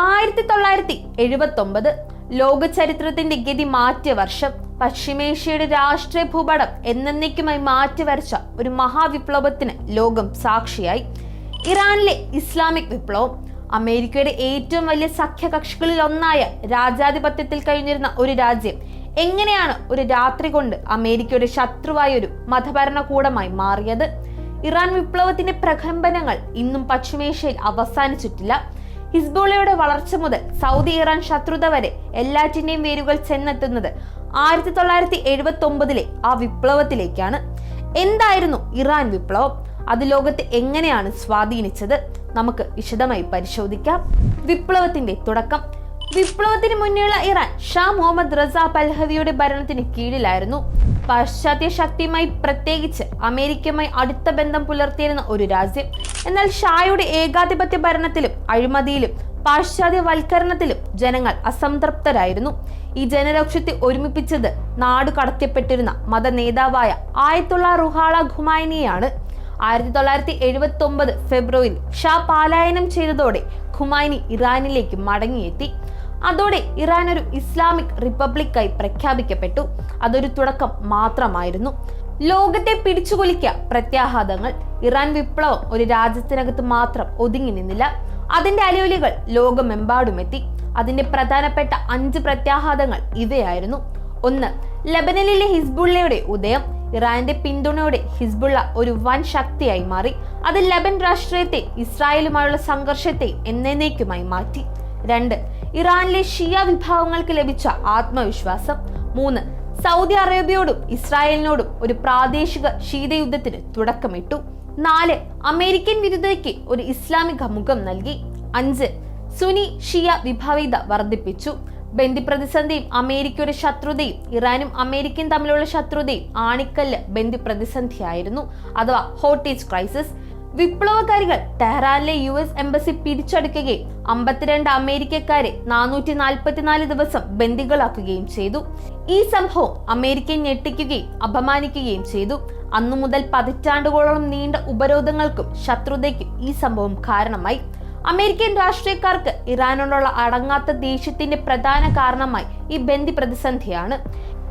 ആയിരത്തി തൊള്ളായിരത്തി എഴുപത്തി ഒമ്പത് ലോക ചരിത്രത്തിന്റെ ഗതി മാറ്റിയ വർഷം പശ്ചിമേഷ്യയുടെ രാഷ്ട്രീയ ഭൂപടം എന്നേക്കുമായി മാറ്റിവരച്ച ഒരു മഹാവിപ്ലവത്തിന് ലോകം സാക്ഷിയായി. ഇറാനിലെ ഇസ്ലാമിക് വിപ്ലവം അമേരിക്കയുടെ ഏറ്റവും വലിയ സഖ്യകക്ഷികളിൽ ഒന്നായ രാജാധിപത്യത്തിൽ കഴിഞ്ഞിരുന്ന ഒരു രാജ്യം എങ്ങനെയാണ് ഒരു രാത്രി കൊണ്ട് അമേരിക്കയുടെ ശത്രുവായ ഒരു മതഭരണകൂടമായി മാറിയത്? ഇറാൻ വിപ്ലവത്തിന്റെ പ്രകമ്പനങ്ങൾ ഇന്നും പശ്ചിമേഷ്യയിൽ അവസാനിച്ചിട്ടില്ല. ഹിസ്ബുള്ളയുടെ വളർച്ച മുതൽ സൗദി ഇറാൻ ശത്രുത വരെ എല്ലാറ്റിന്റെയും വേരുകൾ ചെന്നെത്തുന്നത് ആയിരത്തി തൊള്ളായിരത്തി എഴുപത്തി ഒമ്പതിലെ ആ വിപ്ലവത്തിലേക്കാണ്. എന്തായിരുന്നു ഇറാൻ വിപ്ലവം? അത് ലോകത്തെ എങ്ങനെയാണ് സ്വാധീനിച്ചത്? നമുക്ക് വിശദമായി പരിശോധിക്കാം. വിപ്ലവത്തിന്റെ തുടക്കം വിപ്ലവത്തിന് മുന്നേയുള്ള ഇറാൻ ഷാ മുഹമ്മദ് റസ പൽഹദിയുടെ ഭരണത്തിന് കീഴിലായിരുന്നു. പാശ്ചാത്യ ശക്തിയുമായി പ്രത്യേകിച്ച് അമേരിക്കയുമായി അടുത്ത ബന്ധം പുലർത്തിയിരുന്ന ഒരു രാജ്യം. എന്നാൽ ഷായുടെ ഏകാധിപത്യ ഭരണത്തിലും അഴിമതിയിലും പാശ്ചാത്യവൽക്കരണത്തിലും ജനങ്ങൾ അസംതൃപ്തരായിരുന്നു. ഈ ജനരോക്ഷത്തെ ഒരുമിപ്പിച്ചത് നാട് കടത്തിപ്പെട്ടിരുന്ന മത നേതാവായ ആയത്തുള്ള റുഹാള ഖുമായനിയാണ് ആയിരത്തി തൊള്ളായിരത്തി എഴുപത്തി ഒമ്പത് ഫെബ്രുവരിയിൽ ഷാ പാലായനം ചെയ്തതോടെ ഖുമായിനി ഇറാനിലേക്ക് മടങ്ങിയെത്തി. അതോടെ ഇറാൻ ഒരു ഇസ്ലാമിക് റിപ്പബ്ലിക്കായി പ്രഖ്യാപിക്കപ്പെട്ടു. അതൊരു തുടക്കം മാത്രമായിരുന്നു. ലോകത്തെ പിടിച്ചുകൊലിക്ക പ്രത്യാഘാതങ്ങൾ. ഇറാൻ വിപ്ലവം ഒരു രാജ്യത്തിനകത്ത് മാത്രം ഒതുങ്ങി നിന്നില്ല. അതിന്റെ അലയൊലികൾ ലോകമെമ്പാടുമെത്തി. അതിന്റെ പ്രധാനപ്പെട്ട അഞ്ച് പ്രത്യാഘാതങ്ങൾ ഇവയായിരുന്നു. ഒന്ന് ലബനനിലെ ഹിസ്ബുള്ളയുടെ ഉദയം. ഇറാന്റെ പിന്തുണയോടെ ഹിസ്ബുള്ള ഒരു വൻ ശക്തിയായി മാറി. അത് ലബൻ രാഷ്ട്രീയത്തെ ഇസ്രായേലുമായുള്ള സംഘർഷത്തെ എന്നേക്കുമായി മാറ്റി. രണ്ട് ഇറാനിലെ ഷിയ വിഭാഗങ്ങൾക്ക് ലഭിച്ച ആത്മവിശ്വാസം. മൂന്ന് സൗദി അറേബ്യയോടും ഇസ്രായേലിനോടും ഒരു പ്രാദേശിക ശീതയുദ്ധത്തിന് തുടക്കമിട്ടു. നാല് അമേരിക്കൻ വിരുദ്ധയ്ക്ക് ഒരു ഇസ്ലാമിക മുഖം നൽകി. അഞ്ച് സുനി ഷിയ വിഭാവിത വർദ്ധിപ്പിച്ചു. ബന്ദി പ്രതിസന്ധിയും അമേരിക്കയുടെ ശത്രുതയും ഇറാനും അമേരിക്കയും തമ്മിലുള്ള ശത്രുതയും ആണിക്കല്ല് ബന്ദി പ്രതിസന്ധിയായിരുന്നു അഥവാ ഹോട്ടേജ് ക്രൈസിസ്. വിപ്ലവകാരികൾ ടെഹ്റാനിലെ യു എസ് എംബസി പിടിച്ചെടുക്കുകയും അമ്പത്തിരണ്ട് അമേരിക്കക്കാരെ നാനൂറ്റി നാൽപ്പത്തിനാല് ദിവസം ബന്ദികളാക്കുകയും ചെയ്തു. ഈ സംഭവം അമേരിക്കൻ ഞെട്ടിക്കുകയും അപമാനിക്കുകയും ചെയ്തു. അന്നു മുതൽ പതിറ്റാണ്ടുകളോളം നീണ്ട ഉപരോധങ്ങൾക്കും ശത്രുതയ്ക്കും ഈ സംഭവം കാരണമായി. അമേരിക്കൻ രാഷ്ട്രീയക്കാർക്ക് ഇറാനോടുള്ള അടങ്ങാത്ത ദേഷ്യത്തിന്റെ പ്രധാന കാരണമായി ഈ ബന്ദി പ്രതിസന്ധിയാണ്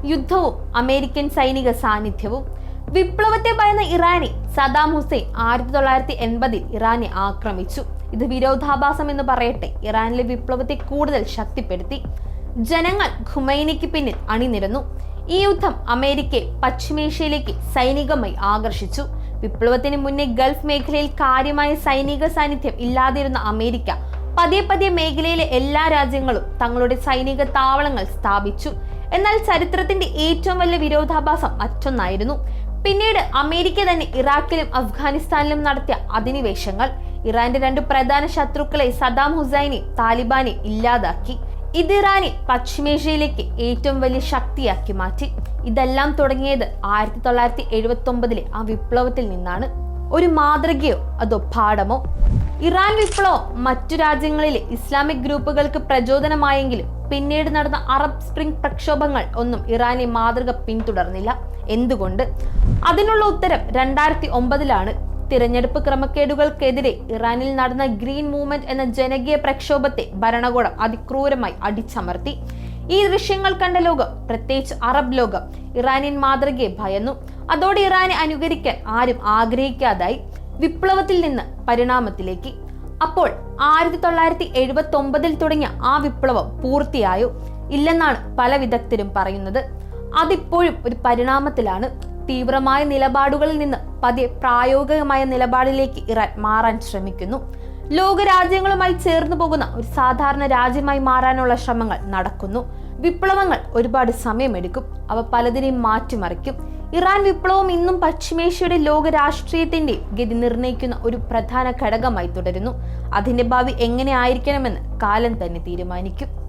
യുദ്ധവും അമേരിക്കൻ സൈനിക സാന്നിധ്യവും. വിപ്ലവത്തെ ഭയന്ന ഇറാനെ സദാം ഹുസൈൻ ആയിരത്തി തൊള്ളായിരത്തി എൺപതിൽ ഇറാനെ ആക്രമിച്ചു. ഇത് വിരോധാഭാസം എന്ന് പറയട്ടെ. ഇറാനിലെ വിപ്ലവത്തെ കൂടുതൽ ശക്തിപ്പെടുത്തി. ജനങ്ങൾ ഖുമൈനിക്ക് പിന്നിൽ അണിനിരന്നു. ഈ യുദ്ധം അമേരിക്കയെ പശ്ചിമേഷ്യയിലേക്ക് സൈനികമായി ആകർഷിച്ചു. വിപ്ലവത്തിന് മുന്നേ ഗൾഫ് മേഖലയിൽ കാര്യമായ സൈനിക സാന്നിധ്യം ഇല്ലാതിരുന്ന അമേരിക്ക പതിയെ പതിയെ മേഖലയിലെ എല്ലാ രാജ്യങ്ങളും തങ്ങളുടെ സൈനിക താവളങ്ങൾ സ്ഥാപിച്ചു. എന്നാൽ ചരിത്രത്തിന്റെ ഏറ്റവും വലിയ വിരോധാഭാസം മറ്റൊന്നായിരുന്നു. പിന്നീട് അമേരിക്ക തന്നെ ഇറാഖിലും അഫ്ഗാനിസ്ഥാനിലും നടത്തിയ അധിനിവേശങ്ങൾ ഇറാന്റെ രണ്ട് പ്രധാന ശത്രുക്കളെ സദാം ഹുസൈനെ താലിബാനെ ഇല്ലാതാക്കി. ഇത് ഇറാനെ പശ്ചിമേഷ്യയിലേക്ക് ഏറ്റവും വലിയ ശക്തിയാക്കി മാറ്റി. ഇതെല്ലാം തുടങ്ങിയത് ആയിരത്തി തൊള്ളായിരത്തി എഴുപത്തി ഒമ്പതിലെ ആ വിപ്ലവത്തിൽ നിന്നാണ്. ഒരു മാതൃകയോ അതോ പാഠമോ? ഇറാൻ വിപ്ലവം മറ്റു രാജ്യങ്ങളിലെ ഇസ്ലാമിക് ഗ്രൂപ്പുകൾക്ക് പ്രചോദനമായെങ്കിലും പിന്നീട് നടന്ന അറബ് സ്പ്രിംഗ് പ്രക്ഷോഭങ്ങൾ ഒന്നും ഇറാനെ മാതൃക പിന്തുടർന്നില്ല. എന്തുകൊണ്ട്? അതിനുള്ള ഉത്തരം രണ്ടായിരത്തി ഒമ്പതിലാണ് തിരഞ്ഞെടുപ്പ് ക്രമക്കേടുകൾക്കെതിരെ ഇറാനിൽ നടന്ന ഗ്രീൻ മൂവ്മെന്റ് എന്ന ജനകീയ പ്രക്ഷോഭത്തെ ഭരണകൂടം അതിക്രൂരമായി അടിച്ചമർത്തി. ഈ ദൃശ്യങ്ങൾ കണ്ട ലോകം പ്രത്യേകിച്ച് അറബ് ലോകം ഇറാനിയൻ മാതൃകയെ ഭയന്നു. അതോടെ ഇറാനെ അനുകരിക്കാൻ ആരും ആഗ്രഹിക്കാതായി. വിപ്ലവത്തിൽ നിന്ന് പരിണാമത്തിലേക്ക്. അപ്പോൾ ആയിരത്തി തൊള്ളായിരത്തി എഴുപത്തി ഒമ്പതിൽ തുടങ്ങിയ ആ വിപ്ലവം പൂർത്തിയായോ ഇല്ലെന്നാണ് പല വിദഗ്ധരും പറയുന്നത്. അതിപ്പോഴും ഒരു പരിണാമത്തിലാണ് തീവ്രമായ നിലപാടുകളിൽ നിന്ന് പതിയെ പ്രായോഗികമായ നിലപാടിലേക്ക് ഇറാൻ മാറാൻ ശ്രമിക്കുന്നു. ലോകരാജ്യങ്ങളുമായി ചേർന്നു പോകുന്ന ഒരു സാധാരണ രാജ്യമായി മാറാനുള്ള ശ്രമങ്ങൾ നടക്കുന്നു. വിപ്ലവങ്ങൾ ഒരുപാട് സമയമെടുക്കും. അവ പലതിനെയും മാറ്റിമറിക്കും. ഇറാൻ വിപ്ലവം ഇന്നും പശ്ചിമേഷ്യയുടെ ലോക രാഷ്ട്രീയത്തിന്റെ ഗതി നിർണയിക്കുന്ന ഒരു പ്രധാന ഘടകമായി തുടരുന്നു. അതിന്റെ ഭാവി എങ്ങനെ ആയിരിക്കണമെന്ന് കാലം തന്നെ തീരുമാനിക്കും.